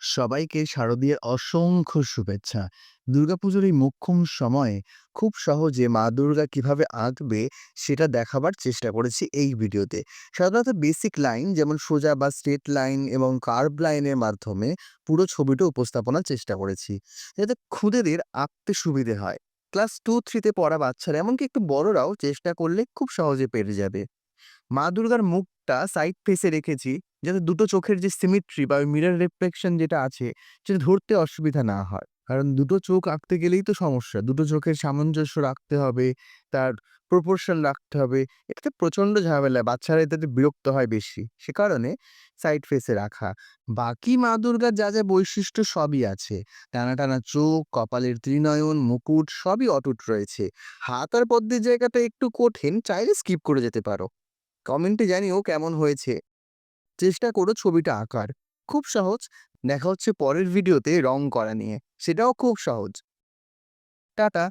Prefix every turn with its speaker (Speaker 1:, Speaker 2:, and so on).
Speaker 1: সবাইকে শারদীয়ার অসংখ্য শুভেচ্ছা। দুর্গাপুজোর এই মোক্ষম সময়ে খুব সহজে মা দুর্গা কীভাবে আঁকবে সেটা দেখাবার চেষ্টা করেছি এই ভিডিওতে। সাধারণত বেসিক লাইন যেমন সোজা বা স্ট্রেট লাইন এবং কার্ভ লাইনের মাধ্যমে পুরো ছবিটা উপস্থাপনার চেষ্টা করেছি। যাতে খুদেদের আঁকতে সুবিধে হয়। ক্লাস টু থ্রিতে পড়া বাচ্চারা এমনকি একটু বড়রাও চেষ্টা করলে খুব সহজে পেরে যাবে। মা দুর্গার মুখটা সাইড ফেসে রেখেছি যাতে দুটো চোখের যে সিমেট্রি বা মিরর রিফ্লেকশন যেটা আছে সেটা ধরতে অসুবিধা না হয়। কারণ দুটো চোখ আঁকতে গেলেই তো সমস্যা। দুটো চোখের সামঞ্জস্য রাখতে হবে, তার প্রপোর্শন রাখতে হবে। এটাতে প্রচণ্ড ঝামেলা। বাচ্চারা এটাতে বিরক্ত হয় বেশি। সে কারণে সাইড ফেসে রাখা। বাকি মা দুর্গার যা, যা বৈশিষ্ট্য সবই আছে। টানা, টানা চোখ, কপালের ত্রিনয়ন, মুকুট সবই অটুট রয়েছে। হাত আর পদ্মের জায়গাটা একটু কঠিন, চাইলে স্কিপ করে যেতে পারো। কমেন্টে জানিও কেমন হয়েছে। চেষ্টা করো ছবিটা আঁকার। খুব সহজ। দেখা হচ্ছে পরের ভিডিওতে রং করা নিয়ে। সেটাও খুব সহজ। টাটা।